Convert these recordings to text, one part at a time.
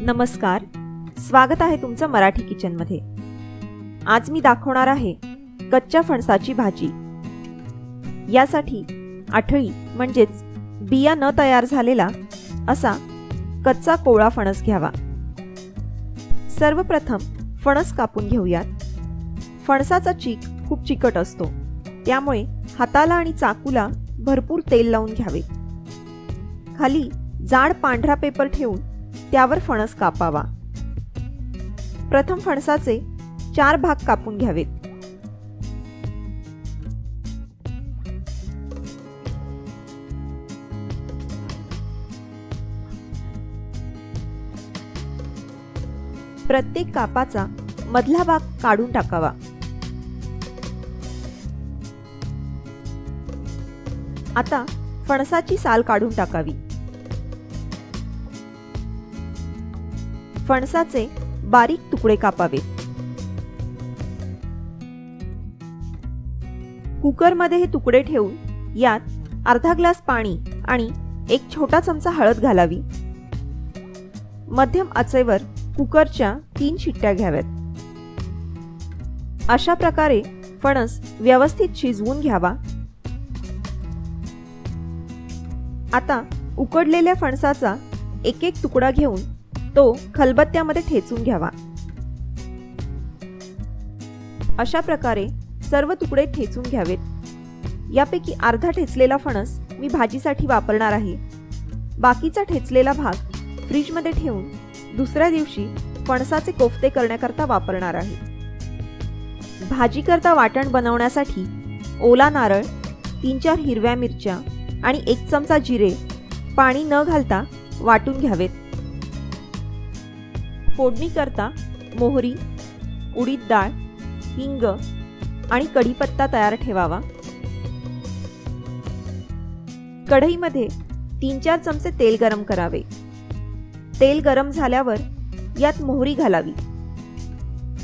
नमस्कार. स्वागत आहे तुमचं मराठी किचनमध्ये. आज मी दाखवणार आहे कच्च्या फणसाची भाजी. यासाठी आठळी म्हणजेच बिया न तयार झालेला असा कच्चा कोवळा फणस घ्यावा. सर्वप्रथम फणस कापून घेऊयात. फणसाचा चीक खूप चिकट असतो. त्यामुळे हाताला आणि चाकूला भरपूर तेल लावून घ्यावे. खाली जाड पांढरा पेपर ठेवून त्यावर फणस कापावा. प्रथम फणसाचे चार भाग कापून घ्यावेत. प्रत्येक कापाचा मधला भाग काढून टाकावा. आता फणसाची साल काढून टाकावी. फणसाचे बारीक तुकडे कापावेत कुकरमध्ये हे तुकडे ठेवून यात अर्धा ग्लास पाणी आणि एक छोटा चमचा हळद घालावी. मध्यम आचेवर कुकरच्या तीन शिट्ट्या घ्याव्यात. अशा प्रकारे फणस व्यवस्थित शिजवून घ्यावा. आता उकडलेल्या फणसाचा एक एक तुकडा घेऊन तो खलबत्त्यामध्ये ठेचून घ्यावा. अशा प्रकारे सर्व तुकडे ठेचून घ्यावेत. यापैकी अर्धा ठेचलेला फणस मी भाजीसाठी वापरणार आहे. बाकीचा ठेचलेला भाग फ्रीजमध्ये ठेवून दुसऱ्या दिवशी फणसाचे कोफ्ते करण्याकरता वापरणार आहे. भाजीकरता वाटण बनवण्यासाठी ओला नारळ तीन चार हिरव्या मिरच्या आणि एक चमचा जिरे पाणी न घालता वाटून घ्यावेत. फोडणी करता मोहरी उडीद डाळ हिंग आणि कढीपत्ता तयार ठेवावा. कढईमध्ये तीन चार चमचे तेल गरम करावे. तेल गरम झाल्यावर यात मोहरी घालावी.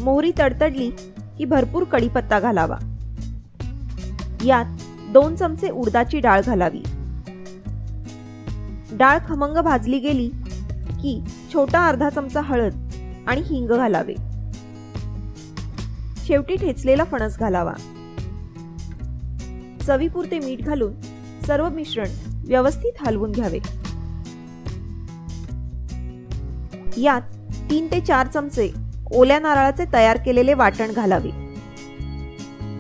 मोहरी तडतडली की भरपूर कढीपत्ता घालावा. यात दोन चमचे उडदाची डाळ घालावी. डाळ खमंग भाजली गेली की छोटा अर्धा चमचा हळद आणि हिंग घालावे. शेवटी ठेचलेला फणस घालावा. चवीपुरते मीठ घालून सर्व मिश्रण व्यवस्थित हलवून घ्यावे. यात तीन ते चार चमचे ओल्या नारळाचे तयार केलेले वाटण घालावे.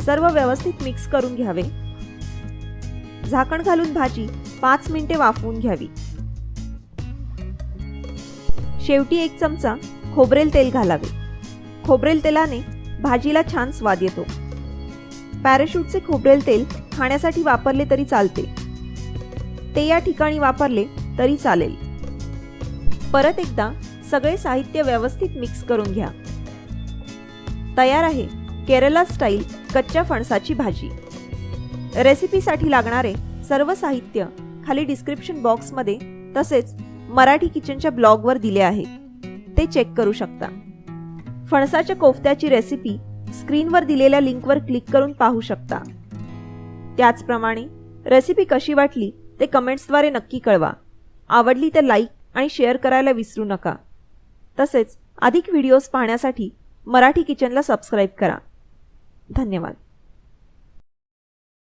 सर्व व्यवस्थित मिक्स करून घ्यावे. झाकण घालून भाजी पाच मिनिटे वाफवून घ्यावी. शेवटी एक चमचा खोबरेल तेल घालावे. खोबरेल तेलाने भाजीला छान स्वाद येतो. पॅराशूटचे खोबरेल तेल खाण्यासाठी वापरले तरी चालते. ते या ठिकाणी वापरले तरी चालेल. परत एकदा सगळे साहित्य व्यवस्थित मिक्स करून घ्या. तयार आहे केरला स्टाईल कच्च्या फणसाची भाजी. रेसिपीसाठी लागणारे सर्व साहित्य खाली डिस्क्रिप्शन बॉक्समध्ये तसेच मराठी किचनच्या ब्लॉगवर दिले आहे. ते चेक करू शकता. फणसाच्या कोफ्त्याची रेसिपी स्क्रीनवर दिलेल्या लिंकवर क्लिक करून पाहू शकता. त्याचप्रमाणे रेसिपी कशी वाटली ते कमेंट्सद्वारे नक्की कळवा. आवडली तर लाईक आणि शेअर करायला विसरू नका. तसेच अधिक व्हिडिओज पाहण्यासाठी मराठी किचनला सबस्क्राईब करा. धन्यवाद.